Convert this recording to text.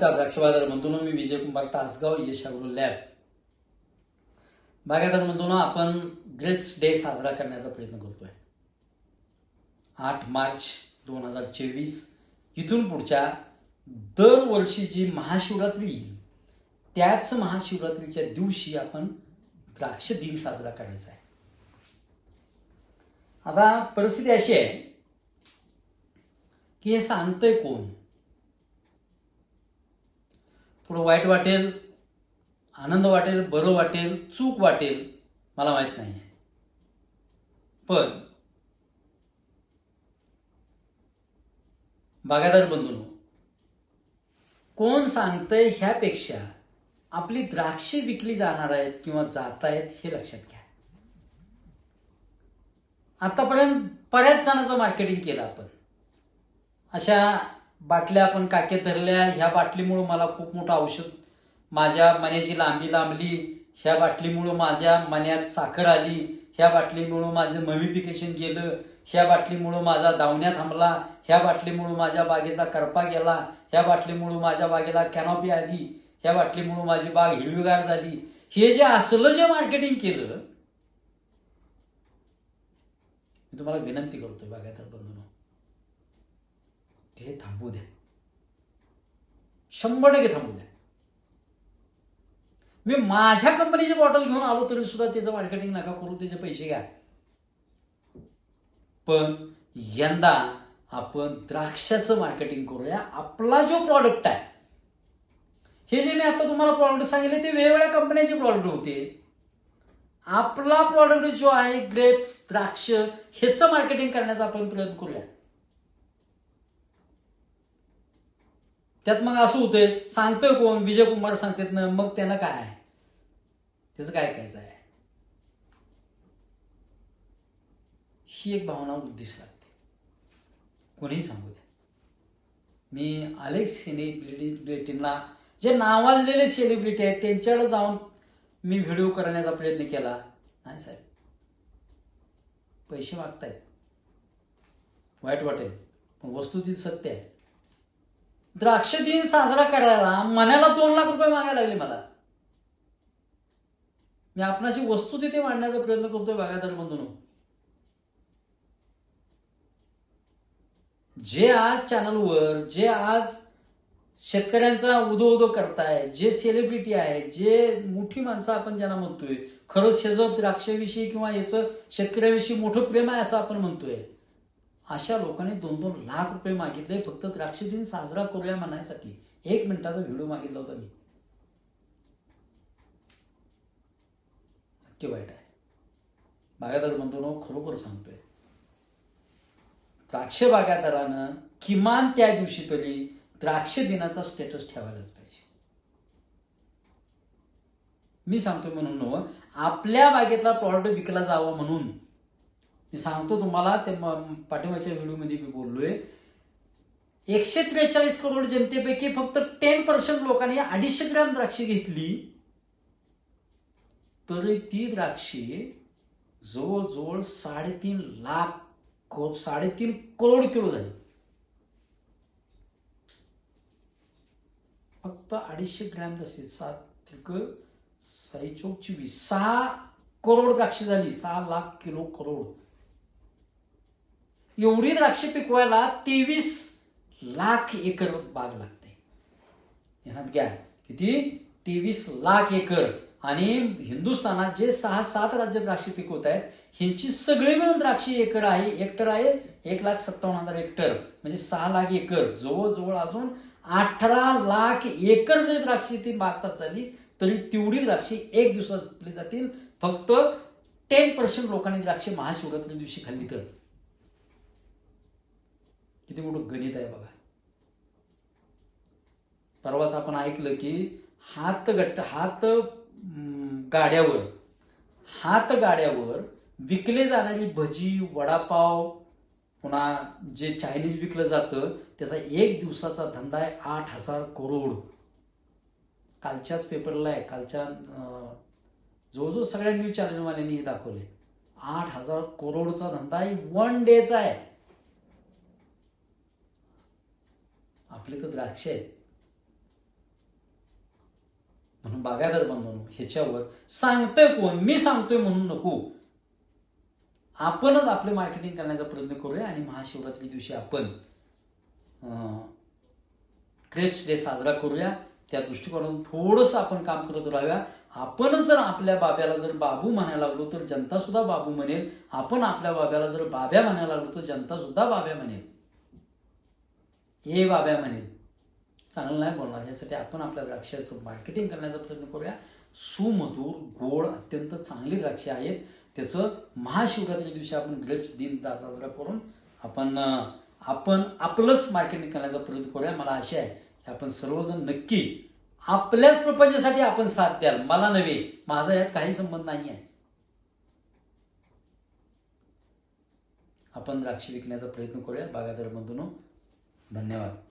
नमस्कार द्राक्ष बाजार म्हणतो मी विजय कुमार तासगाव यशागुरु लॅब बागायदार म्हणतो आपण ग्रेप्स डे साजरा करण्याचा प्रयत्न करतोय आठ मार्च दोन हजार चोवीस इथून पुढच्या दरवर्षी जी महाशिवरात्री येईल. त्याच महाशिवरात्रीच्या दिवशी आपण द्राक्ष दिन साजरा करायचा आहे. आता परिस्थिती अशी आहे की हे सांगतंय कोण? थोडं वाईट वाटेल आनंद वाटेल बरं वाटेल चूक वाटेल मला माहीत नाही पण बागायदार बंधूंनो कोण सांगतंय ह्यापेक्षा आपली द्राक्षे विकली जाणार आहेत किंवा जात आहेत हे लक्षात घ्या. आतापर्यंत बऱ्याच जणांचं मार्केटिंग केलं आपण. अशा बाटल्या आपण काके धरल्या ह्या बाटलीमुळं मला खूप मोठं औषध माझ्या मण्याची लांबी लांबली ह्या बाटलीमुळं माझ्या मण्यात साखर आली ह्या बाटलीमुळं माझं ममिफिकेशन गेलं ह्या बाटलीमुळं माझा धावण्या थांबला ह्या बाटलीमुळं माझ्या बागेचा करपा गेला ह्या बाटलीमुळं माझ्या बागेला कॅनॉपी आली ह्या बाटलीमुळं माझी बाग हिरवीगार झाली. हे जे असलं जे मार्केटिंग केलं मी तुम्हाला विनंती करतोय बागायदार बंधून. हे थांबू द्या शंभर टक्के थांबू द्या मी माझ्या कंपनीची बॉटल घेऊन आलो तरी सुद्धा त्याचं मार्केटिंग नका करू त्याचे पैसे घ्या पण यंदा आपण द्राक्षाचं मार्केटिंग करूया आपला जो प्रॉडक्ट आहे हे जे मी आता तुम्हाला प्रॉडक्ट सांगितले ते वेगवेगळ्या कंपन्याचे प्रॉडक्ट होते आपला प्रॉडक्ट जो आहे ग्रेप्स द्राक्ष ह्याचं मार्केटिंग करण्याचा आपण प्रयत्न करूया त्यात मग असं होतंय सांगतोय कोण? विजय कुमार सांगतात ना मग त्यांना काय आहे? त्याचं काय कायचं आहे? ही एक भावना उद्दिष्ट लागते. कोणीही सांगू द्या मी अनेक सेलिब्रिटींना जे नावाजलेले सेलिब्रिटी आहेत त्यांच्याकडे जाऊन मी व्हिडिओ करण्याचा प्रयत्न केला. नाही साहेब. पैसे मागतायत. वाईट वाटेल. पण ती सत्य आहे. द्राक्ष दिन साजरा करायला मनाला दोन लाख रुपये मागायला लागले मला. मी आपणाशी वस्तू तिथे मांडण्याचा प्रयत्न करतोय बागायदार बंधून जे आज चॅनलवर जे आज शेतकऱ्यांचा उदो उदो करताय जे सेलिब्रिटी आहेत जे मोठी माणसं आपण ज्यांना म्हणतोय खरंच शेजत द्राक्षाविषयी किंवा याचं शेतकऱ्याविषयी मोठं प्रेम आहे असं आपण म्हणतोय. अशा लोकांनी दोन दोन लाख रुपये मागितले फक्त द्राक्ष दिन साजरा करूया म्हणायसाठी. एक मिनिटाचा व्हिडिओ मागितला होता मी. नक्की वाईट आहे. बागायदार म्हणतो ना खरोखर सांगतोय. द्राक्ष बागायदारानं किमान त्या दिवशी तरी द्राक्ष दिनाचा स्टेटस ठेवायलाच पाहिजे. मी सांगतो म्हणून आपल्या बागेतला प्रॉडक्ट विकला जावा म्हणून मी सांगतो तुम्हाला ते पाठिंबाच्या व्हिडिओमध्ये मी बोललोय. एकशे त्रेचाळीस करोड जनतेपैकी फक्त टेन पर्सेंट लोकांनी अडीचशे ग्रॅम द्राक्षे घेतली. तरी ती द्राक्षे जवळजवळ साडेतीन लाख साडेतीन करोड किलो झाली. फक्त अडीचशे ग्रॅम तसे सात साई चौक चोवीस सहा करोड द्राक्षे झाली. सहा लाख किलो करोड. एवढी द्राक्षे पिकवायला तेवीस लाख एकर बाग लागते. ध्यानात घ्या किती? तेवीस लाख एकर. आणि हिंदुस्थानात जे सहा सात राज्य द्राक्षे पिकवत आहेत ह्यांची सगळी मिळून द्राक्ष एकर आहे हेक्टर आहे एक लाख सत्तावन्न हजार हेक्टर. म्हणजे सहा लाख एकर. जवळजवळ अजून अठरा लाख एकर जरी द्राक्ष ती बागतात झाली तरी तेवढी द्राक्षे एक दिवसात जातील. फक्त टेन पर्सेंट लोकांनी द्राक्षे महाशिवरात्री दिवशी खाल्ली तर. किती मोठं गणित आहे बघा. परवाच आपण ऐकलं की हात गट्ट हात गाड्यावर हात गाड्यावर विकले जाणारी भजी वडापाव पुन्हा जे चायनीज विकलं जातं त्याचा एक दिवसाचा धंदा आहे आठ हजार करोड. कालच्याच पेपरला आहे कालच्या जवळजवळ सगळ्या न्यूज चॅनलवाल्यांनी हे दाखवले आठ हजार करोडचा धंदा आहे वन डेचा आहे. आपले तर द्राक्ष आहेत. म्हणून बागायदार बंधूंनो ह्याच्यावर सांगतोय कोण? मी सांगतोय म्हणून नको. आपणच आपले मार्केटिंग करण्याचा प्रयत्न करूया आणि महाशिवरात्री दिवशी आपण क्रेप्स डे साजरा करूया. त्या दृष्टिकोनातून थोडंसं आपण काम करत राहूया. आपणच जर आपल्या बाब्याला जर बाबू म्हणायला लागलो तर जनता सुद्धा बाबू म्हणेल. आपण आपल्या बाब्याला जर बाब्या म्हणायला लागलो तर जनता सुद्धा बाब्या म्हणेल. हे बाब्या म्हणेल. चांगलं नाही बोलणार यासाठी आपण आपल्या द्राक्षाचं मार्केटिंग करण्याचा प्रयत्न करूया. सुमधूर गोड अत्यंत चांगली द्राक्षे आहेत. त्याचं महाशिवरात्रीच्या दिवशी आपण ग्रेप्स दिन साजरा करून आपण आपण आपलंच मार्केटिंग करण्याचा प्रयत्न करूया. मला आशा आहे की आपण सर्वजण नक्की आपल्याच प्रपंचासाठी आपण साथ द्याल. मला नव्हे माझा यात काही संबंध नाही आहे आपण द्राक्ष विकण्याचा प्रयत्न करूया. बागादर बंधूंनो धन्यवाद.